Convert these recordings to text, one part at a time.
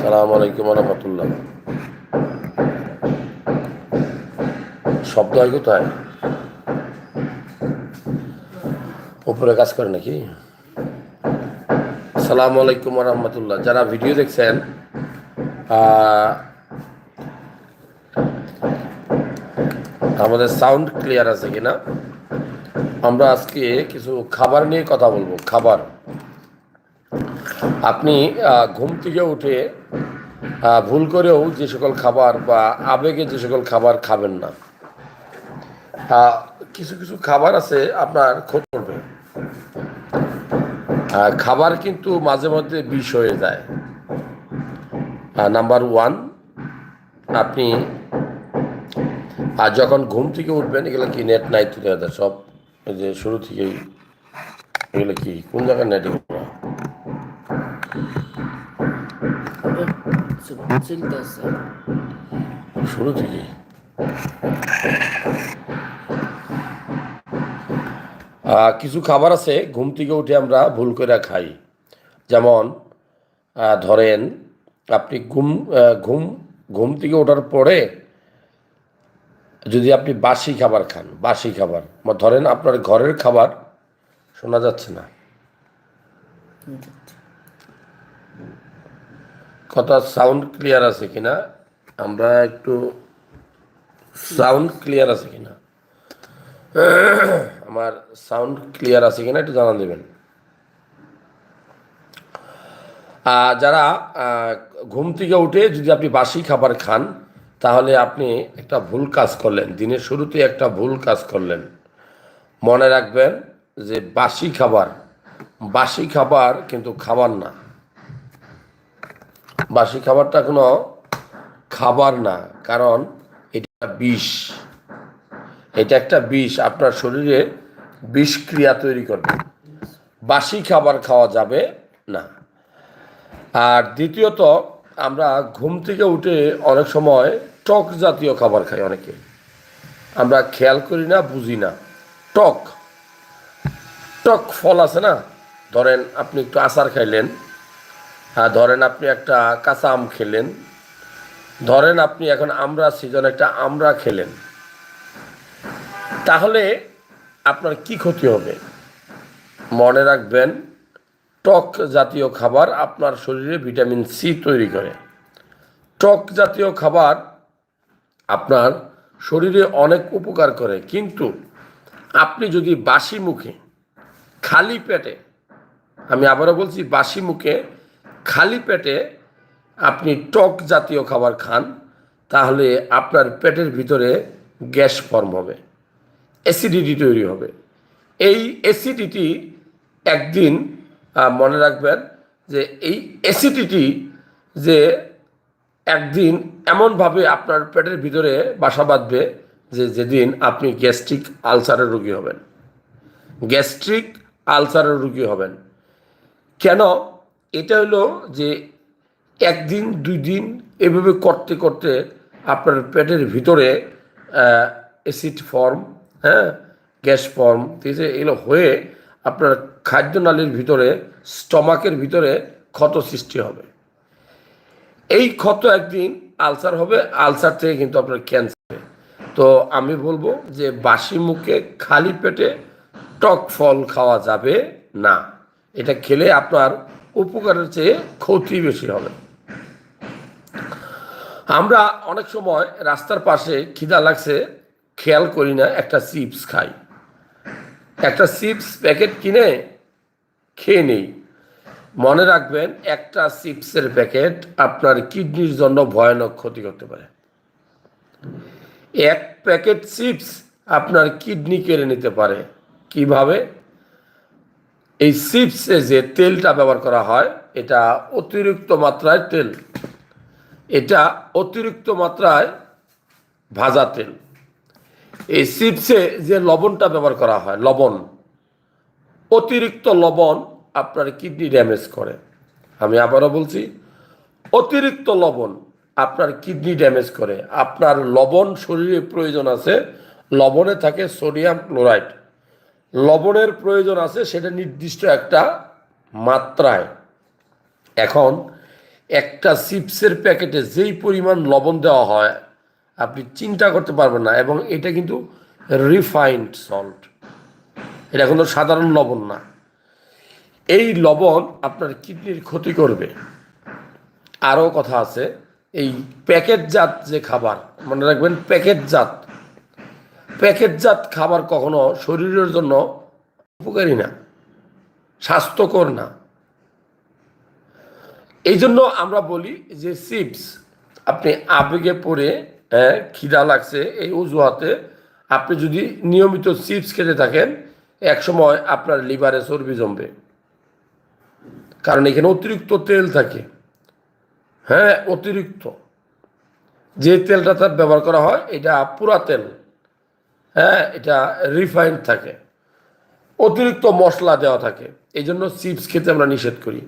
সালাম আলাইকুম রহমতুল্লাহ। শব্দ হয় কোথায়? উপরে কাজ করে নাকি? সালাম আলাইকুম রহমতুল্লাহ। যারা ভিডিও দেখছেন আমাদের সাউন্ড ক্লিয়ার আছে কিনা? আমরা আজকে কিছু খাবার নিয়ে কথা বলব, খাবার। আপনি ঘুম থেকে উঠে ভুল করেও যে সকল খাবার বা আবেগে যে সকল খাবার খাবেন না। কিছু কিছু খাবার আছে আপনার ক্ষতি করবে। খাবার কিন্তু মাঝে মধ্যে বিষ হয়ে যায়। নাম্বার ওয়ান, আপনি আর যখন ঘুম থেকে উঠবেন, এগুলো কি নেট নাই তুলে সব যে শুরু থেকেই এগুলো কি? কোন জায়গায় নেট চলতেছে শুরু আহ, কিছু খাবার আছে ঘুম থেকে উঠে আমরা ভুল করে খাই। যেমন ধরেন আপনি ঘুম ঘুম ঘুম থেকে ওঠার পরে যদি আপনি বাসি খাবার খান, বাসি খাবার ধরেন আপনার ঘরের খাবার, শোনা যাচ্ছে না। কথা সাউন্ড ক্লিয়ার আছে কিনা? আমরা একটু সাউন্ড ক্লিয়ার আছে কিনা? আমার সাউন্ড ক্লিয়ার আছে কিনা একটু জানা দেবেন। যারা ঘুম থেকে উঠে যদি আপনি বাসি খাবার খান তাহলে আপনি একটা ভুল কাজ করলেন। দিনের শুরুতে একটা ভুল কাজ করলেন। মনে রাখবেন যে বাসি খাবার বাসি খাবার কিন্তু খাবার না। বাসি খাবারটা কোনো খাবার না, কারণ এটা বিষ। এটা একটা বিষ, আপনার শরীরে বিষক্রিয়া তৈরি করবে। বাসি খাবার খাওয়া যাবে না। আর দ্বিতীয়ত আমরা ঘুম থেকে উঠে অনেক সময় টক জাতীয় খাবার খাই অনেকে। আমরা খেয়াল করি না, বুঝি না। টক। টক ফল আছে না? ধরেন আপনি একটু আচার খাইলেন। হ্যাঁ ধরেন আপনি একটা কাঁচা আম খেলেন। ধরেন আপনি এখন আমরা সিজন একটা আমরা খেলেন। তাহলে আপনার কি ক্ষতি হবে? মনে রাখবেন টক জাতীয় খাবার আপনার শরীরে ভিটামিন সি তৈরি করে। টক জাতীয় খাবার আপনার শরীরে অনেক উপকার করে, কিন্তু আপনি যদি বাসি মুখে, খালি পেটে, আমি আবারও বলছি বাসি মুখে, খালি পেটে আপনি টক জাতীয় খাবার খান, তাহলে আপনার পেটের ভিতরে গ্যাস ফর্ম হবে, অ্যাসিডিটি তৈরি হবে। এই অ্যাসিডিটি একদিন মনে রাখবেন যে এই অ্যাসিডিটি যে একদিন এমনভাবে আপনার পেটের ভিতরে বাসা বাঁধবে যে যেদিন আপনি গ্যাস্ট্রিক আলসারের রোগী হবেন। গ্যাস্ট্রিক আলসারের রোগী হবেন। কেন? এটা হলো যে একদিন দুই দিন এভাবে করতে করতে আপনার পেটের ভিতরে অ্যাসিড ফর্ম হ্যাঁ গ্যাস ফর্ম ঠিক আছে, এগুলো হয়ে আপনার খাদ্যনালীর ভিতরে, স্টমাকের ভিতরে ক্ষত সৃষ্টি হবে। এই ক্ষত একদিন আলসার হবে, আলসার থেকে কিন্তু আপনার ক্যান্সার হবে। তো আমি বলব যে বাসি মুখে খালি পেটে টক ফল খাওয়া যাবে না। এটা খেলে আপনার উপকারের চেয়ে ক্ষতি বেশি হবে। আমরা অনেক সময় রাস্তার পাশে খিদা লাগছে, খেয়াল করি না, একটা চিপস খাই। একটা চিপস প্যাকেট কিনে খেয়ে নেই। মনে রাখবেন, একটা চিপসের প্যাকেট আপনার কিডনির জন্য ভয়ানক ক্ষতি করতে পারে। এক প্যাকেট চিপস আপনার কিডনি কেড়ে নিতে পারে। কীভাবে? এই চিপসে যে তেলটা ব্যবহার করা হয়, এটা অতিরিক্ত মাত্রায় তেল। এটা অতিরিক্ত মাত্রায় ভাজা তেল। এই চিপসে যে লবণটা ব্যবহার করা হয়, লবণ, অতিরিক্ত লবণ আপনার কিডনি ড্যামেজ করে। আমি আবারও বলছি, অতিরিক্ত লবণ আপনার কিডনি ড্যামেজ করে। আপনার লবণ শরীরে প্রয়োজন আছে, লবণে থাকে সোডিয়াম ক্লোরাইড। লবণের প্রয়োজন আছে, সেটা নির্দিষ্ট একটা মাত্রায়। এখন একটা চিপসের প্যাকেটে যেই পরিমাণ লবণ দেওয়া হয় আপনি চিন্তা করতে পারবেন না এবং এটা কিন্তু রিফাইন্ড সল্ট এটা কোনো সাধারণ লবণ না। এই লবণ আপনার কিডনির ক্ষতি করবে। আরও কথা আছে, এই প্যাকেটজাত যে খাবার, মনে রাখবেন প্যাকেটজাত। প্যাকেটজাত খাবার কখনো শরীরের জন্য উপকারী না, স্বাস্থ্যকর না। এই জন্য আমরা বলি যে চিপস, আপনি আবেগে পড়ে খিদা লাগছে এই অজুহাতে। আপনি যদি নিয়মিত চিপস খেতে থাকেন একসময় আপনার লিভারে চর্বি জমবে। কারণ এখানে অতিরিক্ত তেল থাকে। হ্যাঁ অতিরিক্ত। যে তেলটা তার ব্যবহার করা হয়, এটা পুরা তেল। হ্যাঁ এটা রিফাইন্ড থাকে। অতিরিক্ত মশলা দেওয়া থাকে। এই জন্য চিপস খেতে আমরা নিষেধ করি।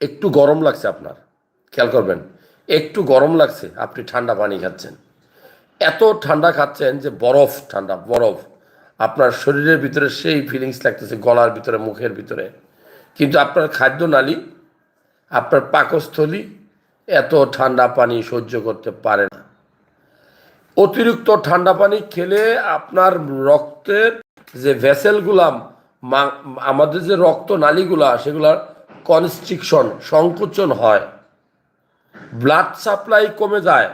একটু গরম লাগছে আপনার। খেয়াল করবেন। একটু গরম লাগছে, আপনি ঠান্ডা পানি খাচ্ছেন। এত ঠান্ডা খাচ্ছেন যে বরফ ঠান্ডা, বরফ। আপনার শরীরের ভিতরে সেই ফিলিংস লাগতেছে, গলার ভিতরে, মুখের ভিতরে। কিন্তু আপনার খাদ্য নালী আপনার পাকস্থলী এত ঠান্ডা পানি সহ্য করতে পারে না। অতিরিক্ত ঠান্ডা পানি খেলে আপনার রক্তের যে ভেসেলগুলা আমাদের যে রক্ত নালীগুলা সেগুলার কনস্ট্রিকশন সংকোচন হয়। ব্লাড সাপ্লাই কমে যায়।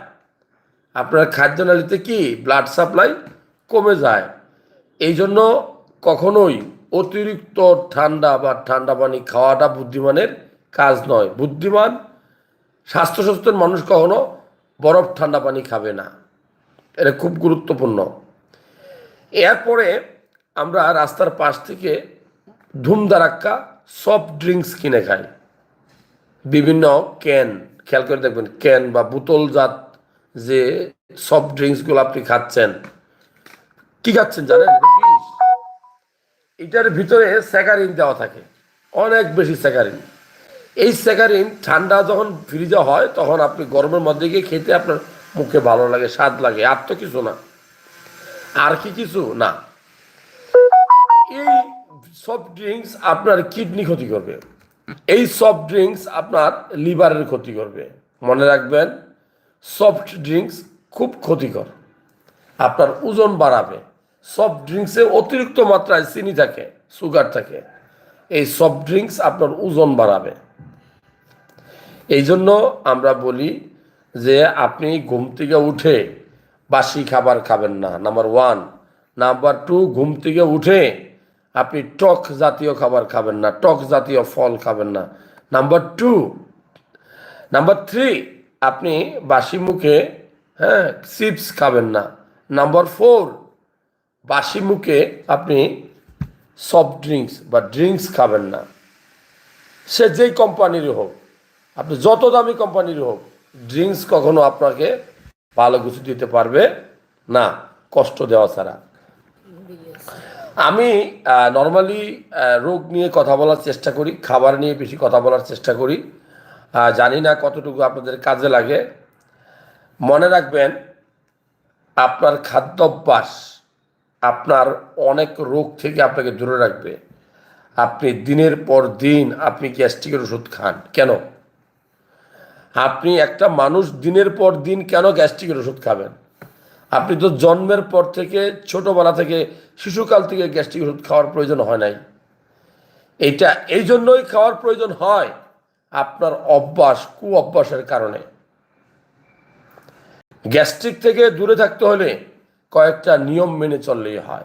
আপনার খাদ্যনালীতে কি ব্লাড সাপ্লাই কমে যায়? এই জন্য কখনোই অতিরিক্ত ঠান্ডা বা ঠান্ডা পানি খাওয়াটা বুদ্ধিমানের কাজ নয়। বুদ্ধিমান স্বাস্থ্য সচেতন মানুষ কখনো বরফ ঠান্ডা পানি খাবে না। এটা খুব গুরুত্বপূর্ণ। এরপরে আমরা রাস্তার পাশ থেকে ধুমধারাক্কা সফট ড্রিঙ্কস কিনে খাই। বিভিন্ন ক্যান খেয়াল করে দেখবেন ক্যান বা বোতলজাত যে সফট ড্রিঙ্কসগুলো আপনি খাচ্ছেন, কি খাচ্ছেন জানেন? এটার ভিতরে স্যাকারিন দেওয়া থাকে, অনেক বেশি স্যাকারিন এই স্যাকারিন ঠান্ডা যখন ফ্রিজে হয়, তখন আপনি গরমের মধ্যে গিয়ে খেতে আপনার মুখে ভালো লাগে, স্বাদ লাগে, আর তো কিছু না। আর কি কিছু? না। এই সফট ড্রিঙ্কস আপনার কিডনি ক্ষতি করবে। এই সফট ড্রিঙ্কস আপনার লিভারের ক্ষতি করবে। মনে রাখবেন সফট ড্রিঙ্কস খুব ক্ষতিকর। আপনার ওজন বাড়াবে। সফট ড্রিঙ্কসে অতিরিক্ত মাত্রায় চিনি থাকে সুগার থাকে। এই সফট ড্রিঙ্কস আপনার ওজন বাড়াবে। এই জন্য আমরা বলি যে আপনি ঘুম থেকে উঠে বাসি খাবার খাবেন না। নাম্বার ওয়ান নাম্বার টু ঘুম থেকে উঠে আপনি টক জাতীয় খাবার খাবেন না, টক জাতীয় ফল খাবেন না। নাম্বার টু নাম্বার থ্রি আপনি বাসি মুখে হ্যাঁ চিপস খাবেন না। নাম্বার ফোর বাসি মুখে আপনি সফট ড্রিঙ্কস বা ড্রিঙ্কস খাবেন না। সে যেই কোম্পানির হোক, আপনি যত দামি কোম্পানির হোক ড্রিঙ্কস কখনো আপনাকে ভালো কিছু দিতে পারবে না, কষ্ট দেওয়া ছাড়া। আমি নর্মালি রোগ নিয়ে কথা বলার চেষ্টা করি, খাবার নিয়ে বেশি কথা বলার চেষ্টা করি। জানি না কতটুকু আপনাদের কাজে লাগে। মনে রাখবেন, আপনার খাদ্যাভ্যাস আপনার অনেক রোগ থেকে আপনাকে দূরে রাখবে। আপনি দিনের পর দিন আপনি গ্যাস্ট্রিকের ওষুধ খান। কেন? আপনি একটা মানুষ দিনের পর দিন কেন গ্যাস্ট্রিকের ওষুধ খাবেন? আপনি তো জন্মের পর থেকে, ছোটবেলা থেকে, শিশুকাল থেকে গ্যাস্ট্রিক ওষুধ খাওয়ার প্রয়োজন হয় নাই। এটা এই জন্যই খাওয়ার প্রয়োজন হয় আপনার অভ্যাস কু অভ্যাসের কারণে। গ্যাস্ট্রিক থেকে দূরে থাকতে হলে কয়েকটা নিয়ম মেনে চললেই হয়।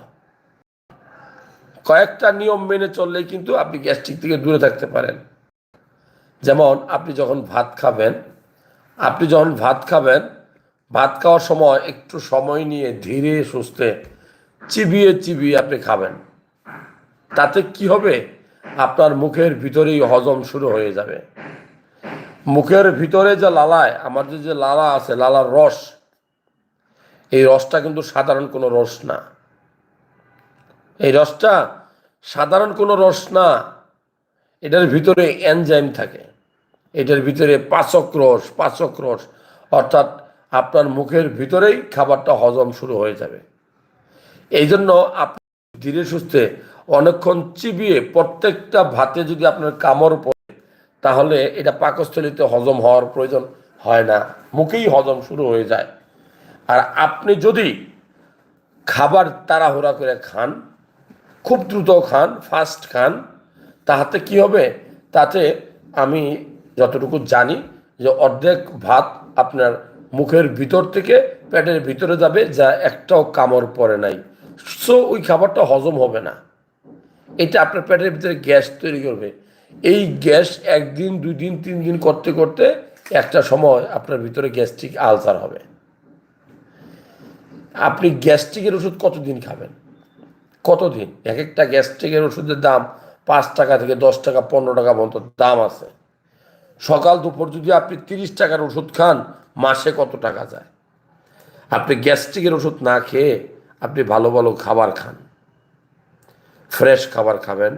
কয়েকটা নিয়ম মেনে চললেই কিন্তু আপনি গ্যাস্ট্রিক থেকে দূরে থাকতে পারেন। যেমন, আপনি যখন ভাত খাবেন, আপনি যখন ভাত খাবেন ভাত খাওয়ার সময় একটু সময় নিয়ে ধীরে সুস্থে চিবিয়ে চিবিয়ে আপনি খাবেন। তাতে কি হবে? আপনার মুখের ভিতরেই হজম শুরু হয়ে যাবে। মুখের ভিতরে যে লালায় আমাদের যে লালা আছে, লালার রস, এই রসটা কিন্তু সাধারণ কোনো রস না। এই রসটা সাধারণ কোনো রস না। এটার ভিতরে এনজাইম থাকে। এটার ভিতরে পাচক রস পাচক রস, অর্থাৎ আপনার মুখের ভিতরেই খাবারটা হজম শুরু হয়ে যাবে। এই জন্য আপনি ধীরে সুস্থে অনেকক্ষণ চিবিয়ে প্রত্যেকটা ভাতে যদি আপনার কামড় পড়ে, তাহলে এটা পাকস্থলিতে হজম হওয়ার প্রয়োজন হয় না। মুখেই হজম শুরু হয়ে যায়। আর আপনি যদি খাবার তাড়াহুড়া করে খান, খুব দ্রুত খান, ফাস্ট খান, তাহাতে কি হবে? তাতে আমি যতটুকু জানি যে অর্ধেক ভাত আপনার মুখের ভিতর থেকে পেটের ভিতরে যাবে, যা একটাও কামড় পড়ে নাই। সো ওই খাবারটা হজম হবে না। এটা আপনার পেটের ভিতরে গ্যাস তৈরি করবে। এই গ্যাস একদিন দুই দিন তিন দিন করতে করতে একটা সময় আপনার ভিতরে গ্যাস্ট্রিক আলসার হবে। আপনি গ্যাস্ট্রিকের ওষুধ কতদিন খাবেন? কতদিন? এক একটা গ্যাস্ট্রিকের ওষুধের দাম পাঁচ টাকা থেকে দশ টাকা, পনেরো টাকা পর্যন্ত দাম আছে। সকাল দুপুর যদি আপনি তিরিশ টাকার ওষুধ খান, মাসে কত টাকা যায়? আপনি গ্যাস্ট্রিকের ওষুধ না খেয়ে আপনি ভালো ভালো খাবার খান। ফ্রেশ খাবার খাবেন,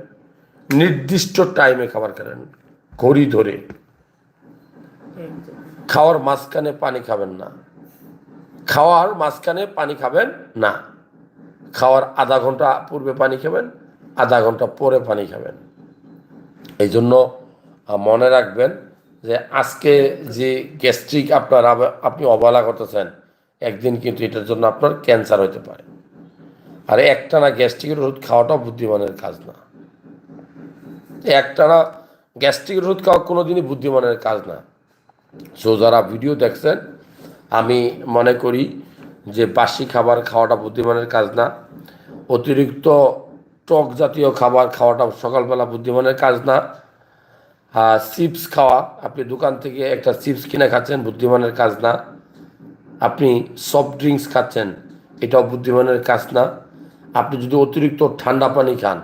নির্দিষ্ট টাইমে খাবার খাবেন, ঘড়ি ধরে। খাওয়ার মাঝখানে পানি খাবেন না। খাওয়ার মাঝখানে পানি খাবেন না। খাওয়ার আধা ঘণ্টা পূর্বে পানি খাবেন, আধা ঘণ্টা পরে পানি খাবেন। এই জন্য মনে রাখবেন যে আজকে যে গ্যাস্ট্রিক আপনার আপনি অবহেলা করতেছেন, একদিন কিন্তু এটার জন্য আপনার ক্যান্সার হতে পারে। আর একটানা গ্যাস্ট্রিকের ওষুধ খাওয়াটাও বুদ্ধিমানের কাজ না। একটানা গ্যাস্ট্রিকের ওষুধ খাওয়া কোনোদিনই বুদ্ধিমানের কাজ না। সো যারা ভিডিও দেখছেন, আমি মনে করি যে বাসি খাবার খাওয়াটা বুদ্ধিমানের কাজ না। অতিরিক্ত টক জাতীয় খাবার খাওয়াটা সকালবেলা বুদ্ধিমানের কাজ না। চিপস খাওয়া, আপনি দোকান থেকে একটা চিপস কিনে খাচ্ছেন, বুদ্ধিমানের কাজ না। আপনি সফট ড্রিঙ্কস খাচ্ছেন, এটাও বুদ্ধিমানের কাজ না। আপনি যদি অতিরিক্ত ঠান্ডা পানি খান,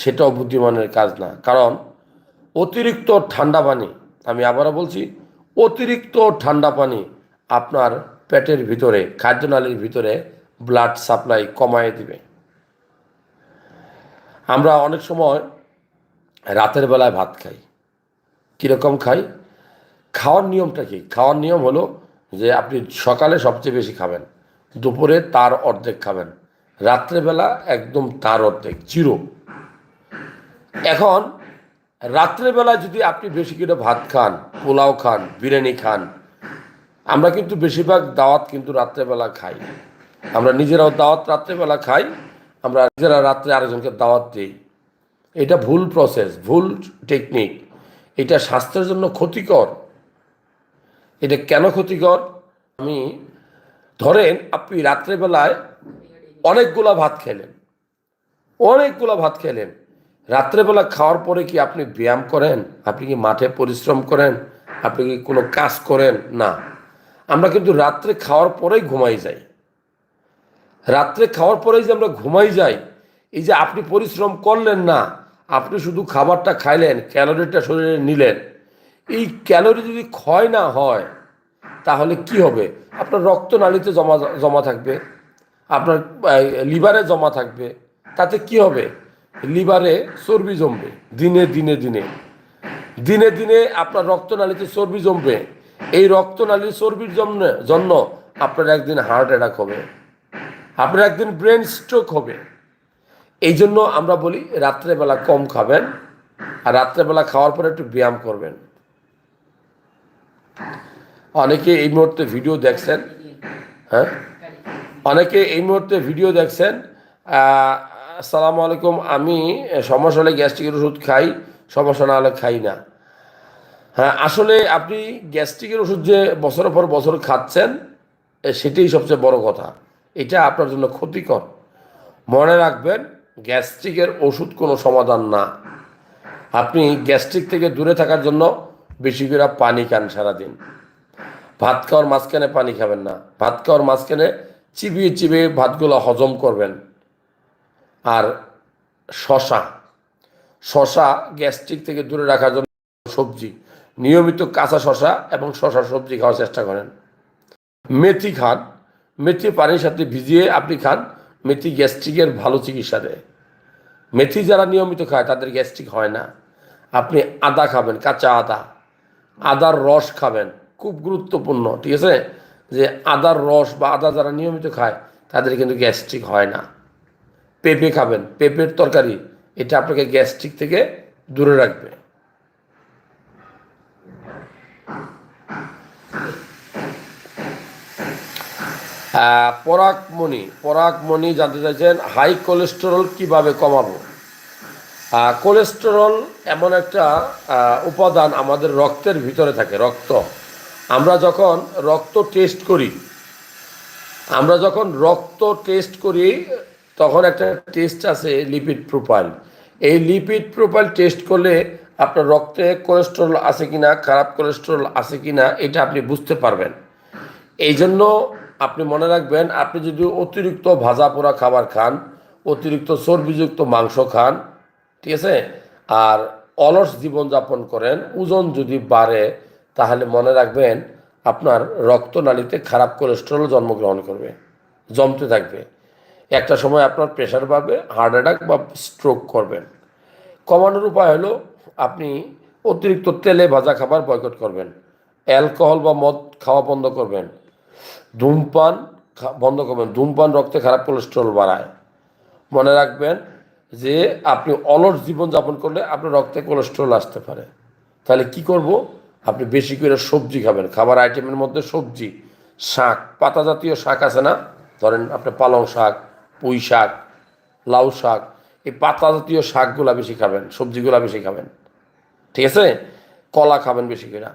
সেটাও বুদ্ধিমানের কাজ না। কারণ অতিরিক্ত ঠান্ডা পানি, আমি আবারও বলছি, অতিরিক্ত ঠান্ডা পানি আপনার পেটের ভিতরে, খাদ্যনালীর ভিতরে ব্লাড সাপ্লাই কমায় দিবে। আমরা অনেক সময় রাতের বেলায় ভাত খাই। কীরকম খাই? খাওয়ার নিয়মটা কি? খাওয়ার নিয়ম হলো যে আপনি সকালে সবচেয়ে বেশি খাবেন, দুপুরে তার অর্ধেক খাবেন, রাত্রেবেলা একদম তার অর্ধেক, জিরো। এখন রাত্রেবেলা যদি আপনি বেশি করে ভাত খান, পোলাও খান, বিরিয়ানি খান, আমরা কিন্তু বেশিরভাগ দাওয়াত কিন্তু রাত্রেবেলা খাই। আমরা নিজেরাও দাওয়াত রাত্রেবেলা খাই, আমরা নিজেরা রাত্রে আরেকজনকে দাওয়াত দিই। এটা ভুল প্রসেস ভুল টেকনিক এটা স্বাস্থ্যের জন্য ক্ষতিকর। এটা কেন ক্ষতিকর? আমি, ধরেন আপনি রাত্রেবেলায় অনেকগুলা ভাত খেলেন। অনেকগুলা ভাত খেলেন। রাত্রেবেলা খাওয়ার পরে কি আপনি ব্যায়াম করেন? আপনি কি মাঠে পরিশ্রম করেন? আপনি কি কোনো কাজ করেন? না। আমরা কিন্তু রাত্রে খাওয়ার পরেই ঘুমাই যাই। রাত্রে খাওয়ার পরেই যে আমরা ঘুমাই যাই, এই যে আপনি পরিশ্রম করলেন না আপনি শুধু খাবারটা খাইলেন, ক্যালোরিটা শরীরে নিলেন। এই ক্যালোরি যদি ক্ষয় না হয়, তাহলে কি হবে? আপনার রক্তনালীতে জমা জমা থাকবে, আপনার লিভারে জমা থাকবে, তাতে কি হবে? লিভারে চর্বি জমবে, দিনে দিনে দিনে। দিনে দিনে আপনার রক্তনালীতে চর্বি জমবে। এই রক্তনালীর চর্বির জন্য জন্য আপনার একদিন হার্ট অ্যাটাক হবে। আপনার একদিন ব্রেন স্ট্রোক হবে। এই জন্য আমরা বলি রাত্রেবেলা কম খাবেন আর রাত্রেবেলা খাওয়ার পরে একটু ব্যায়াম করবেন। অনেকে এই মুহূর্তে ভিডিও দেখছেন হ্যাঁ? অনেকে এই মুহূর্তে ভিডিও দেখছেন আসসালামু আলাইকুম, আমি সমস্যা হলে গ্যাস্ট্রিকের ওষুধ খাই, সমস্যা না হলে খাই না। হ্যাঁ আসলে আপনি গ্যাস্ট্রিকের ওষুধ যে বছরের পর বছর খাচ্ছেন সেটাই সবচেয়ে বড় কথা। এটা আপনার জন্য ক্ষতিকর। মনে রাখবেন গ্যাস্ট্রিকের ওষুধ কোনো সমাধান না। আপনি গ্যাস্ট্রিক থেকে দূরে থাকার জন্য বেশি করে পানি খান সারাদিন। ভাত খাওয়ার মাঝখানে পানি খাবেন না। ভাত খাওয়ার মাঝখানে চিবিয়ে চিবিয়ে ভাতগুলো হজম করবেন। আর শশা। শশা গ্যাস্ট্রিক থেকে দূরে রাখার জন্য সবজি। নিয়মিত কাঁচা শশা এবং শশা সবজি খাওয়ার চেষ্টা করেন। মেথি খান। মেথি পানির সাথে ভিজিয়ে আপনি খান। মেথি গ্যাস্ট্রিকের ভালো চিকিৎসা দেয়। মেথি যারা নিয়মিত খায়, তাদের গ্যাস্ট্রিক হয় না। আপনি আদা খাবেন, কাঁচা আদা। আদার রস খাবেন, খুব গুরুত্বপূর্ণ, ঠিক আছে? যে আদার রস বা আদা যারা নিয়মিত খায়, তাদের কিন্তু গ্যাস্ট্রিক হয় না। পেঁপে খাবেন, পেঁপের তরকারি, এটা আপনাকে গ্যাস্ট্রিক থেকে দূরে রাখবে। পরাগমণি পরাগমণি জানতে চাইছেন হাই কোলেস্টেরল কীভাবে কমাবো? কোলেস্টেরল এমন একটা উপাদান আমাদের রক্তের ভিতরে থাকে, রক্ত। আমরা যখন রক্ত টেস্ট করি, আমরা যখন রক্ত টেস্ট করি, তখন একটা টেস্ট আছে লিপিড প্রোফাইল এই লিপিড প্রোফাইল টেস্ট করলে আপনার রক্তে কোলেস্টেরল আছে কিনা, খারাপ কোলেস্টেরল আছে কিনা, এটা আপনি বুঝতে পারবেন। এই জন্য আপনি মনে রাখবেন, আপনি যদি অতিরিক্ত ভাজা পোড়া খাবার খান, অতিরিক্ত চর্বিযুক্ত মাংস খান, ঠিক আছে, আর অলস জীবনযাপন করেন, ওজন যদি বাড়ে, তাহলে মনে রাখবেন আপনার রক্তনালীতে খারাপ কোলেস্টেরল জন্মগ্রহণ করবে, জমতে থাকবে। একটা সময় আপনার প্রেশার পাবে হার্ট অ্যাটাক বা স্ট্রোক করবেন। কমানোর উপায় হলো, আপনি অতিরিক্ত তেলে ভাজা খাবার বয়কট করবেন। অ্যালকোহল বা মদ খাওয়া বন্ধ করবেন। ধূমপান বন্ধ করবেন। ধূমপান রক্তে খারাপ কোলেস্ট্রল বাড়ায়। মনে রাখবেন যে আপনি অলস জীবনযাপন করলে আপনার রক্তে কোলেস্ট্রল আসতে পারে। তাহলে কি করব? আপনি বেশি করে সবজি খাবেন। খাবার আইটেমের মধ্যে সবজি, শাক, পাতা জাতীয় শাক আছে না? ধরেন আপনি পালং শাক, পুঁই শাক, লাউ শাক, এই পাতা জাতীয় শাকগুলা বেশি খাবেন, সবজিগুলা বেশি খাবেন। ঠিক আছে? কলা খাবেন বেশি করে।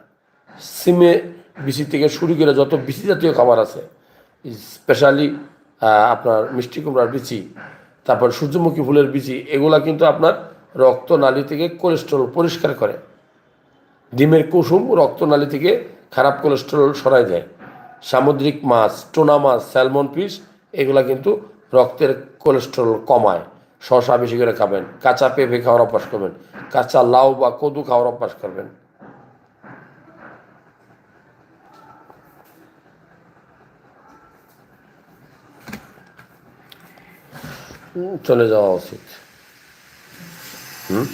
সিমে বিচি থেকে শুরু করে যত বিচি জাতীয় খাবার আছে, স্পেশালি আপনার মিষ্টি কুমড়ার বিচি, তারপর সূর্যমুখী ফুলের বিচি, এগুলা কিন্তু আপনার রক্তনালী থেকে কোলেস্ট্রল পরিষ্কার করে। ডিমের কুসুম রক্তনালী থেকে খারাপ কোলেস্টেরল সরাই দেয়। সামুদ্রিক মাছ, টোনা মাছ, স্যালমন ফিশ, এগুলা কিন্তু রক্তের কোলেস্টেরল কমায়। শশা বেশি করে খাবেন, কাঁচা পেঁপে খাওয়ার অভ্যাস করবেন, কাঁচা লাউ বা কদু খাওয়ার অভ্যাস করবেন। চলে যাওয়া উচিত। হুম?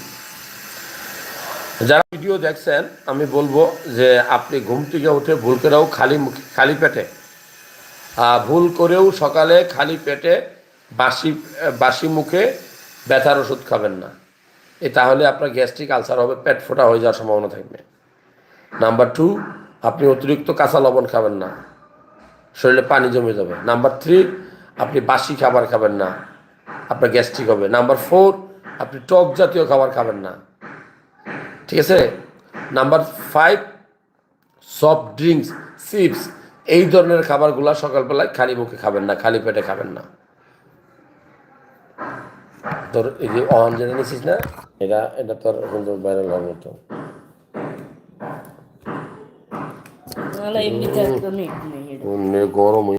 যারা ভিডিও দেখছেন, আমি বলব যে আপনি ঘুম থেকে উঠে ভুল করেও খালি মুখে, খালি পেটে ভুল করেও সকালে খালি পেটে বাসি বাসি মুখে ব্যথার ওষুধ খাবেন না। এ তাহলে আপনার গ্যাস্ট্রিক আলসার হবে, পেট ফোটা হয়ে যাওয়ার সম্ভাবনা থাকবে। নাম্বার টু, আপনি অতিরিক্ত কাঁচা লবণ খাবেন না। শরীরে পানি জমে যাবে। নাম্বার থ্রি, আপনি বাসি খাবার খাবেন না। আপনার গ্যাস্ট্রিক হবে। নাম্বার ফোর আপনি টক জাতীয় খাবার খাবেন না। ঠিক আছে? Number five soft drinks chips এই ধরনের খাবারগুলো সকালবেলায় খালি মুখে খাবেন না খালি পেটে খাবেন না। তোর এই যে অহন জেনে নিছিস না এটা এটা তোর সুন্দর ভাইরাল হবে তো গরম